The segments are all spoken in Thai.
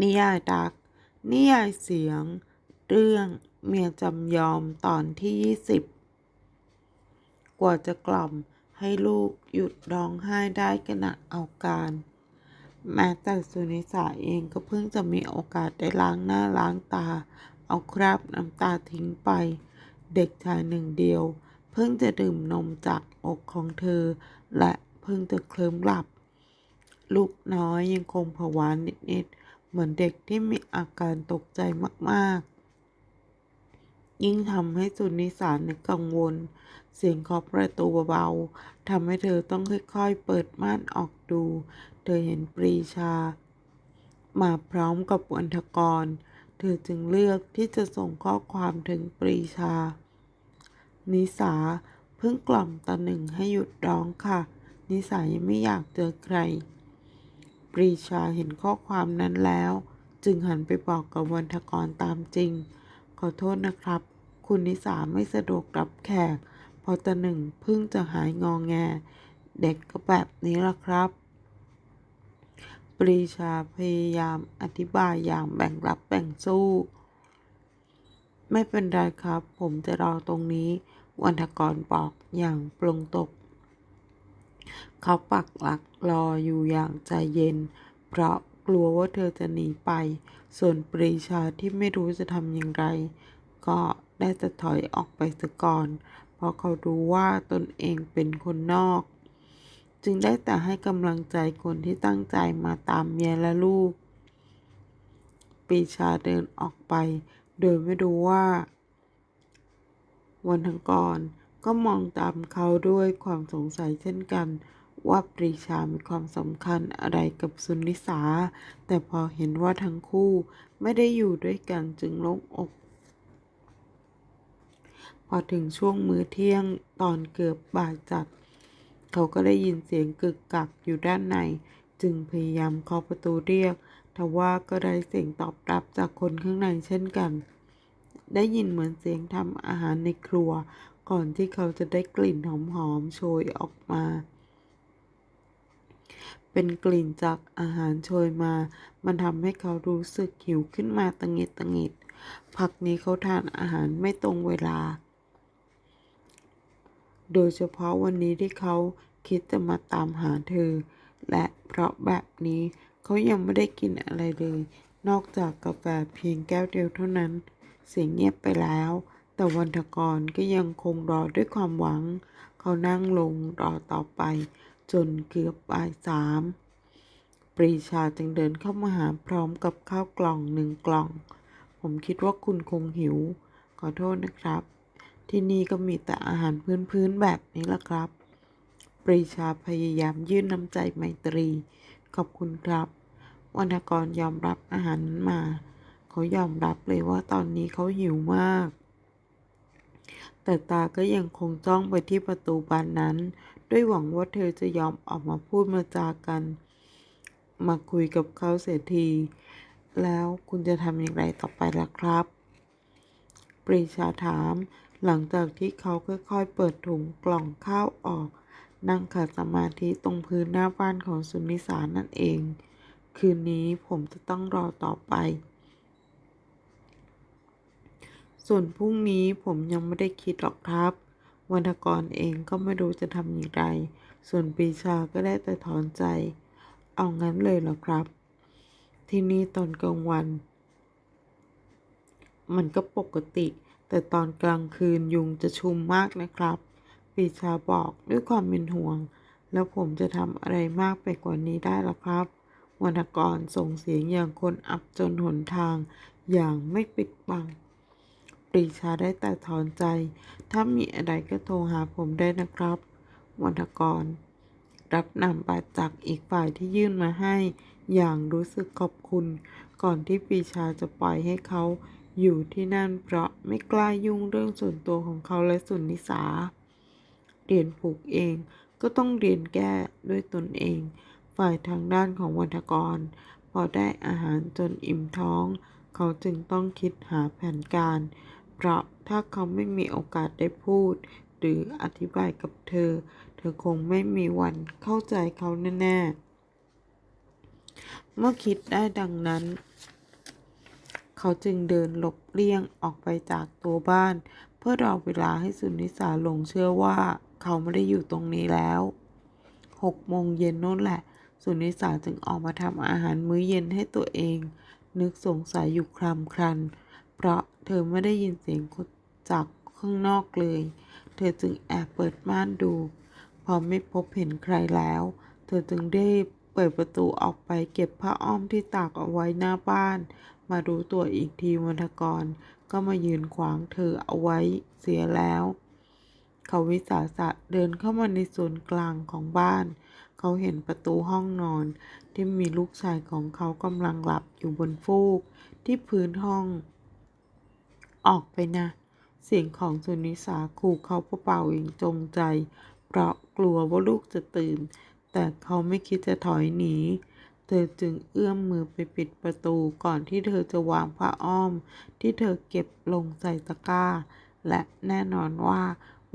นิยายดัก นิยายเสียง เรื่องเมียจำยอมตอนที่ 20 กว่าจะกล่อมให้ลูกหยุดร้องไห้ได้ขณะเอาการ แม้แต่สุนิสาเองก็เพิ่งจะมีโอกาสได้ล้างหน้าล้างตา เอาคราบน้ำตาทิ้งไป เด็กชายหนึ่งเดียว เพิ่งจะดื่มนมจากอกของเธอ และเพิ่งจะเคลิ้มหลับ ลูกน้อยยังคงผวานิดๆ เหมือนเด็กที่มีอาการตกใจมากๆ ยิ่งทำให้สุนิสาเนี่ยกังวล เสียงเคาะประตูเบาๆทำให้เธอต้องค่อยๆ เปิดม่านออกดู เธอเห็นปรีชา มาพร้อมกับวันทกร เธอจึงเลือกที่จะส่งข้อความถึงปรีชา นิสาเพิ่งกล่อมตาหนึ่งให้หยุดร้องค่ะ นิสายังไม่อยากเจอใคร ปรีชาเห็นข้อความนั้นแล้ว จึงหันไปบอกกับวันทกรตามจริง ขอโทษนะครับ คุณนิสาไม่สะดวกรับแขกพราะตาหนึ่งเพิ่งจะหายงองแง เด็กก็แบบนี้ละครับ ปรีชาพยายามอธิบายอย่างแบ่งรับแบ่งสู้ ไม่เป็นไรครับ ผมจะรอตรงนี้วันทกรบอกอย่างปลงตก เขาปักหลักรออยู่อย่างใจเย็น เพราะกลัวว่าเธอจะหนีไป ส่วนปรีชาที่ไม่รู้จะทำอย่างไร ก็ได้จะถอยออกไปซะก่อน เพราะเขารู้ว่าตนเองเป็นคนนอก จึงได้แต่ให้กำลังใจคนที่ตั้งใจมาตามเมียและลูก ปรีชาเดินออกไป โดยไม่รู้ว่า วันทั้งกร ก็มองตามเขาด้วยความสงสัยเช่นกัน ว่าปรีชามีความสำคัญอะไรกับสุนิสา แต่พอเห็นว่าทั้งคู่ไม่ได้อยู่ด้วยกันจึงโล่งอก พอถึงช่วงมื้อเที่ยงตอนเกือบบ่ายจัด เขาก็ได้ยินเสียงกึกกักอยู่ด้านใน จึงพยายามเคาะประตูเรียกทว่าก็ได้เสียงตอบรับจากคนข้างในเช่นกัน ได้ยินเหมือนเสียงทำอาหารในครัว ก่อนที่เขาจะได้กลิ่นหอมๆโชยออกมา เป็นกลิ่นจากอาหารโชยมา มันทำให้เขารู้สึกหิวขึ้นมาตังหิดตังหิดพักนี้เขาทานอาหารไม่ตรงเวลา โดยเฉพาะวันนี้ที่เขาคิดจะมาตามหาเธอ และเพราะแบบนี้เขายังไม่ได้กินอะไรเลย นอกจากกาแฟเพียงแก้วเดียวเท่านั้น เสียงเงียบไปแล้ว แต่วันทกรก็ยังคงรอด้วยความหวัง เขานั่งลงรอต่อไป จนเกือบบ่ายสาม ปรีชาจึงเดินเข้ามาหาพร้อมกับข้าวกล่องหนึ่งกล่อง ผมคิดว่าคุณคงหิว ขอโทษนะครับ ที่นี่ก็มีแต่อาหารพื้นๆแบบนี้ละครับ ปรีชาพยายามยื่นน้ำใจไมตรี ขอบคุณครับวรรณกรยอมรับอาหารนั้นมา เขายอมรับเลยว่าตอนนี้เขาหิวมาก แต่ตาก็ยังคงจ้องไปที่ประตูบานนั้น ด้วยหวังว่าเธอจะยอมออกมาพูดมาจากัน มาคุยกับเขาเสียที แล้วคุณจะทำอย่างไรต่อไปล่ะครับ ปรีชาถามหลังจากที่เขาค่อยๆเปิดถุงกล่องข้าวออก นั่งขัดสมาธิตรงพื้นหน้าบ้านของสุนิสานั่นเอง คืนนี้ผมจะต้องรอต่อไป ส่วนพรุ่งนี้ผมยังไม่ได้คิดหรอกครับ วรรณกรเองก็ไม่รู้จะทำอย่างไร ส่วนปีชาก็ได้แต่ถอนใจ เอางั้นเลยเหรอครับ ที่นี่ตอนกลางวัน มันก็ปกติ แต่ตอนกลางคืนยุงจะชุมมากนะครับ ปีชาบอกด้วยความเป็นห่วง แล้วผมจะทำอะไรมากไปกว่านี้ได้ล่ะครับ วรรณกรส่งเสียงอย่างคนอับจนหนทาง อย่างไม่ปิดบัง ปรีชาได้แต่ถอนใจ ถ้ามีอะไรก็โทรหาผมได้นะครับวรรณกร รับนำบัตรจากอีกฝ่ายที่ยื่นมาให้ อย่างรู้สึกขอบคุณ ก่อนที่ปรีชาจะปล่อยให้เขาอยู่ที่นั่นเพราะไม่กล้ายุ่งเรื่องส่วนตัวของเขาและสุนิสา เรียนผูกเองก็ต้องเรียนแก้ด้วยตนเอง ฝ่ายทางด้านของวรรณกร พอได้อาหารจนอิ่มท้อง เขาจึงต้องคิดหาแผนการ เพราะถ้าเขาไม่มีโอกาสได้พูด หรืออธิบายกับเธอ เธอคงไม่มีวันเข้าใจเขาแน่ๆ เมื่อคิดได้ดังนั้น เขาจึงเดินหลบเลี่ยงออกไปจากตัวบ้าน เพื่อรอเวลาให้สุนิสาหลงเชื่อว่าเขาไม่ได้อยู่ตรงนี้แล้วหกโมงเย็นนั่นแหละ สุนิสาจึงออกมาทำอาหารมื้อเย็นให้ตัวเอง นึกสงสัยอยู่ครำครัน ราะเธอไม่ได้ยินเสียงจากข้างนอกเลย เธอจึงแอบเปิดม่านดู พอไม่พบเห็นใครแล้ว เธอจึงได้เปิดประตูออกไปเก็บผ้าอ้อมที่ตากเอาไว้หน้าบ้าน มารู้ตัวอีกทีวันกรก็มายืนขวางเธอเอาไว้เสียแล้ว เขาวิสาสะเดินเข้ามาในส่วนกลางของบ้าน เขาเห็นประตูห้องนอน ที่มีลูกชายของเขากำลังหลับอยู่บนฟูก ที่พื้นห้อง ออกไปนะ เสียงของสุนิสาขู่เขาเบาๆอย่างจงใจ เพราะกลัวว่าลูกจะตื่น แต่เขาไม่คิดจะถอยหนี เธอจึงเอื้อมมือไปปิดประตูก่อนที่เธอจะวางผ้าอ้อม ที่เธอเก็บลงใส่ตะกร้า และแน่นอนว่า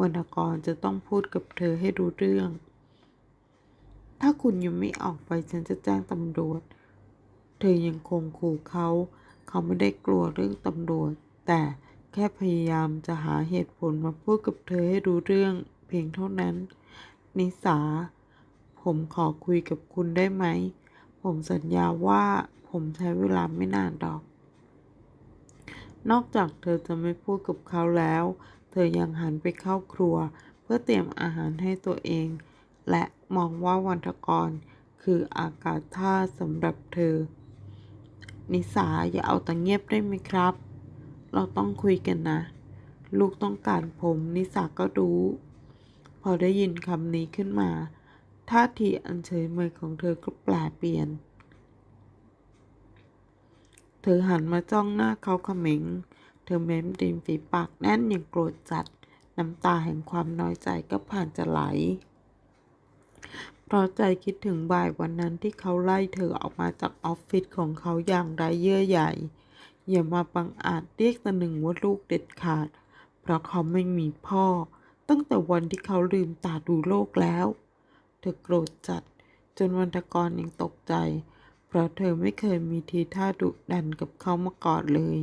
วรรณกรจะต้องพูดกับเธอให้รู้เรื่อง ถ้าคุณยังไม่ออกไปฉันจะแจ้งตำรวจ เธอยังคงขู่เขา เขาไม่ได้กลัวเรื่องตำรวจ แต่แค่พยายามจะหาเหตุผลมาพูดกับเธอให้รู้เรื่องเพียงเท่านั้น นิสา ผมขอคุยกับคุณได้ไหม ผมสัญญาว่าผมใช้เวลาไม่นานดอก นอกจากเธอจะไม่พูดกับเขาแล้ว เธอยังหันไปเข้าครัว เพื่อเตรียมอาหารให้ตัวเอง และมองว่าวันทกรคืออากาศท่าสสำหรับเธอ นิสาอย่าเอาแต่เงียบได้ไหมครับ เราต้องคุยกันนะ ลูกต้องการผมนิสาก็รู้ พอได้ยินคำนี้ขึ้นมาท่าทีอันเฉยเมยของเธอก็แปลเปลี่ยน เธอหันมาจ้องหน้าเขาเขม็ง เธอเม้มริมฝีปากแน่นอย่างโกรธจัด น้ำตาแห่งความน้อยใจก็ผ่านจะไหลเพราะใจคิดถึงบ่ายวันนั้นที่เขาไล่เธอออกมาจากออฟฟิศของเขาอย่างไร้เยื่อใย อย่ามาบังอาจเรียกตะหนึ่งว่าลูกเด็ดขาด เพราะเขาไม่มีพ่อ ตั้งแต่วันที่เขาลืมตาดูโลกแล้ว เธอโกรธจัด จนวันทกรยังตกใจ เพราะเธอไม่เคยมีทีท่าดุดันกับเขามาก่อนเลย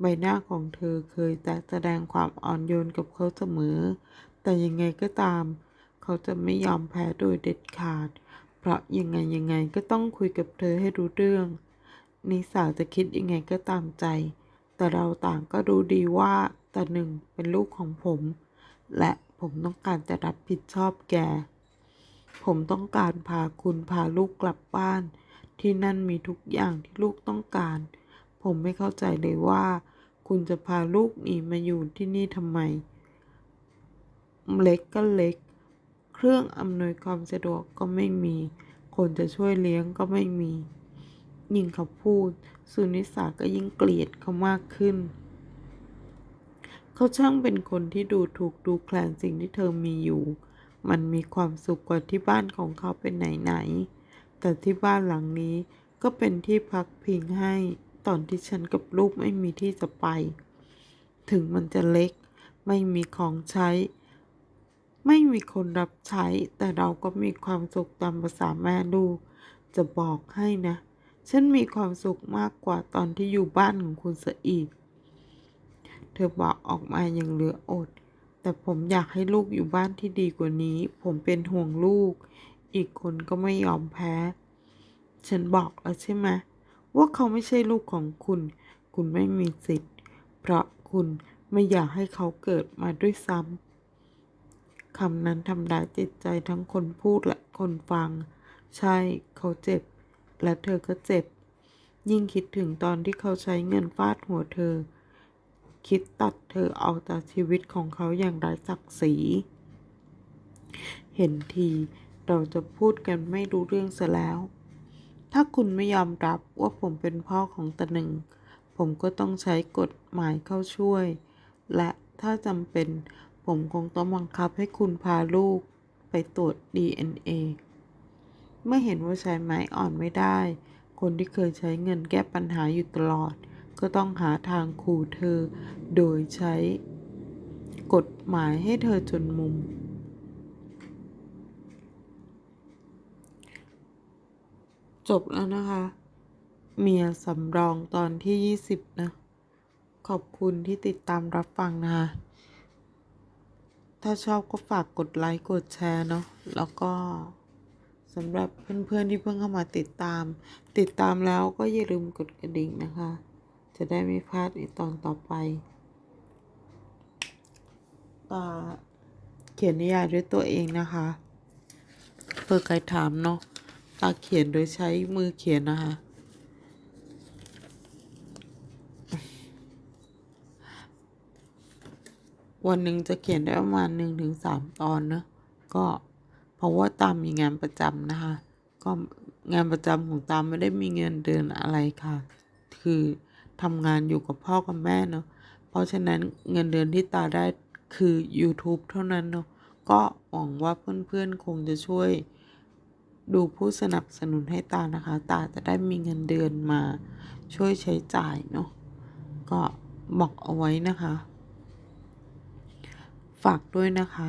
ใบหน้าของเธอเคยแต่แสดงความอ่อนโยนกับเขาเสมอ แต่ยังไงก็ตาม เขาจะไม่ยอมแพ้โดยเด็ดขาด เพราะยังไงยังไงก็ต้องคุยกับเธอให้รู้เรื่อง นิสาวจะคิดยังไงก็ตามใจ แต่เราต่างก็รู้ดีว่าตาหนึ่งเป็นลูกของผม และผมต้องการจะรับผิดชอบแก ผมต้องการพาคุณพาลูกกลับบ้าน ที่นั่นมีทุกอย่างที่ลูกต้องการ ผมไม่เข้าใจเลยว่า คุณจะพาลูกหนีมาอยู่ที่นี่ทำไม เล็กก็เล็ก เครื่องอำนวยความสะดวกก็ไม่มี คนจะช่วยเลี้ยงก็ไม่มี ยิ่งเขาพูด สุนิสาก็ยิ่งเกลียดเขามากขึ้น เขาช่างเป็นคนที่ดูถูกดูแคลนสิ่งที่เธอมีอยู่ มันมีความสุขกว่าที่บ้านของเขาเป็นไหนๆแต่ที่บ้านหลังนี้ก็เป็นที่พักพิงให้ตอนที่ฉันกับลูกไม่มีที่จะไป ถึงมันจะเล็ก ไม่มีของใช้ ไม่มีคนรับใช้ แต่เราก็มีความสุขตามภาษาแม่ลูกจะบอกให้นะ ฉันมีความสุขมากกว่าตอนที่อยู่บ้านของคุณเสียอีก เธอบอกออกมาอย่างเหลืออด แต่ผมอยากให้ลูกอยู่บ้านที่ดีกว่านี้ ผมเป็นห่วงลูก อีกคนก็ไม่ยอมแพ้ ฉันบอกแล้วใช่ไหมว่าเขาไม่ใช่ลูกของคุณ คุณไม่มีสิทธิ์ เพราะคุณไม่อยากให้เขาเกิดมาด้วยซ้ำคำนั้นทำร้ายจิตใจทั้งคนพูดและคนฟัง ใช่เขาเจ็บ และเธอก็เจ็บ ยิ่งคิดถึงตอนที่เขาใช้เงินฟาดหัวเธอ คิดตัดเธอออกจากชีวิตของเขาอย่างไร้ศักดิ์ศรี เห็นทีเราจะพูดกันไม่รู้เรื่องซะแล้ว ถ้าคุณไม่ยอมรับว่าผมเป็นพ่อของตาหนึ่ง ผมก็ต้องใช้กฎหมายเข้าช่วย และถ้าจำเป็นผมคงต้องบังคับให้คุณพาลูกไปตรวจ DNA เมื่อเห็นว่าใช้ไม้อ่อนไม่ได้ คนที่เคยใช้เงินแก้ปัญหาอยู่ตลอด ก็ต้องหาทางขู่เธอ โดยใช้กฎหมายให้เธอจนมุม จบแล้วนะคะ เมียสำรองตอนที่ยี่สิบนะ ขอบคุณที่ติดตามรับฟังนะคะ ถ้าชอบก็ฝากกดไลค์ กดแชร์เนาะ แล้วก็ สำหรับเพื่อนๆที่เพิ่งเข้ามาติดตาม ติดตามแล้วก็อย่าลืมกดกระดิ่งนะคะ จะได้ไม่พลาดในตอนต่อไปตาเขียนนิยายด้วยตัวเองนะคะเปิดใครถามเนาะตาเขียนโดยใช้มือเขียนนะคะ วันหนึ่งจะเขียนได้ประมาณหนึ่งถึงสามตอนเนอะก็ ราะว่าตามมีงานประจำนะคะ ก็งานประจำของตามไม่ได้มีเงินเดือนอะไรค่ะ คือทำงานอยู่กับพ่อกับแม่เนอะเพราะฉะนั้นเงินเดือนที่ตาได้คือ YouTube เท่านั้นเนอะก็หวังว่าเพื่อนๆคงจะช่วยดูผู้สนับสนุนให้ตานะคะ ตาจะได้มีเงินเดือนมาช่วยใช้จ่ายเนาะ ก็บอกเอาไว้นะคะ ฝากด้วยนะคะ